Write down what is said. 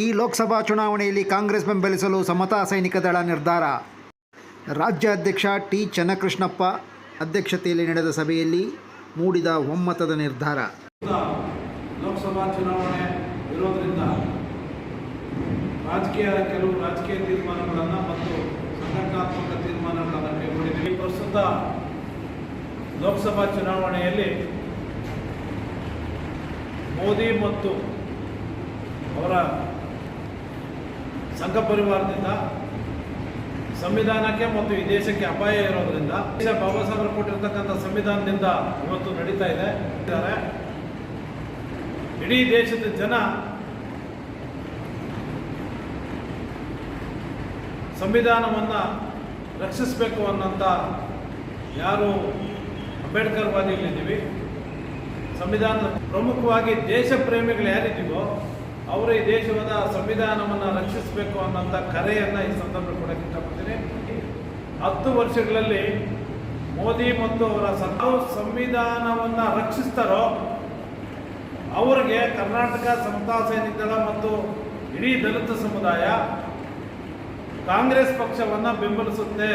ಈ ಲೋಕಸಭಾ ಚುನಾವಣೆಯಲ್ಲಿ ಕಾಂಗ್ರೆಸ್ ಬೆಂಬಲಿಸಲು ಸಮತಾ ಸೈನಿಕ ದಳ ನಿರ್ಧಾರ. ರಾಜ್ಯ ಅಧ್ಯಕ್ಷ ಟಿ ಚನ್ನಕೃಷ್ಣಪ್ಪ ಅಧ್ಯಕ್ಷತೆಯಲ್ಲಿ ನಡೆದ ಸಭೆಯಲ್ಲಿ ಮೂಡಿದ ಒಮ್ಮತದ ನಿರ್ಧಾರ. ಲೋಕಸಭಾ ಚುನಾವಣೆ ಇರೋದ್ರಿಂದ ರಾಜಕೀಯ ಕೆಲವು ರಾಜಕೀಯ ತೀರ್ಮಾನಗಳನ್ನು ಮತ್ತು ಸಂಘಟನಾತ್ಮಕ ತೀರ್ಮಾನಗಳನ್ನು ಕೈಗೊಂಡಿದ್ದೀವಿ. ಪ್ರಸ್ತುತ ಲೋಕಸಭಾ ಚುನಾವಣೆಯಲ್ಲಿ ಮೋದಿ ಮತ್ತು ಅವರ ಸಂಘ ಪರಿವಾರದಿಂದ, ಸಂವಿಧಾನಕ್ಕೆ ಮತ್ತು ಈ ದೇಶಕ್ಕೆ ಅಪಾಯ ಇರೋದ್ರಿಂದ ಬಾಬಾ ಸಾಹೇಬರು ಕೊಟ್ಟಿರ್ತಕ್ಕಂಥ ಸಂವಿಧಾನದಿಂದ ಇವತ್ತು ನಡೀತಾ ಇದೆ. ಇಡೀ ದೇಶದ ಜನ ಸಂವಿಧಾನವನ್ನು ರಕ್ಷಿಸಬೇಕು ಅನ್ನೋಂಥ ಯಾರು ಅಂಬೇಡ್ಕರ್ ವಾದಿಗಳಿದ್ದೀವಿ ಸಂವಿಧಾನದ ಪ್ರಮುಖವಾಗಿ ದೇಶ ಪ್ರೇಮಿಗಳು ಯಾರಿದ್ದೀವೋ ಅವರು ಈ ದೇಶದ ಸಂವಿಧಾನವನ್ನು ರಕ್ಷಿಸಬೇಕು ಅನ್ನೋಂಥ ಕರೆಯನ್ನು ಈ ಸಂದರ್ಭ ಕೊಡಕ್ಕೆ ಇಷ್ಟಪಡ್ತೀನಿ ಹತ್ತು ವರ್ಷಗಳಲ್ಲಿ ಮೋದಿ ಮತ್ತು ಅವರ ಸರ್ಕಾರ ಸಂವಿಧಾನವನ್ನು ರಕ್ಷಿಸ್ತಾರೋ, ಅವರಿಗೆ ಕರ್ನಾಟಕ ಸಮತಾ ಸೈನಿಕ ದಳ ಮತ್ತು ಇಡೀ ದಲಿತ ಸಮುದಾಯ ಕಾಂಗ್ರೆಸ್ ಪಕ್ಷವನ್ನು ಬೆಂಬಲಿಸುತ್ತೆ.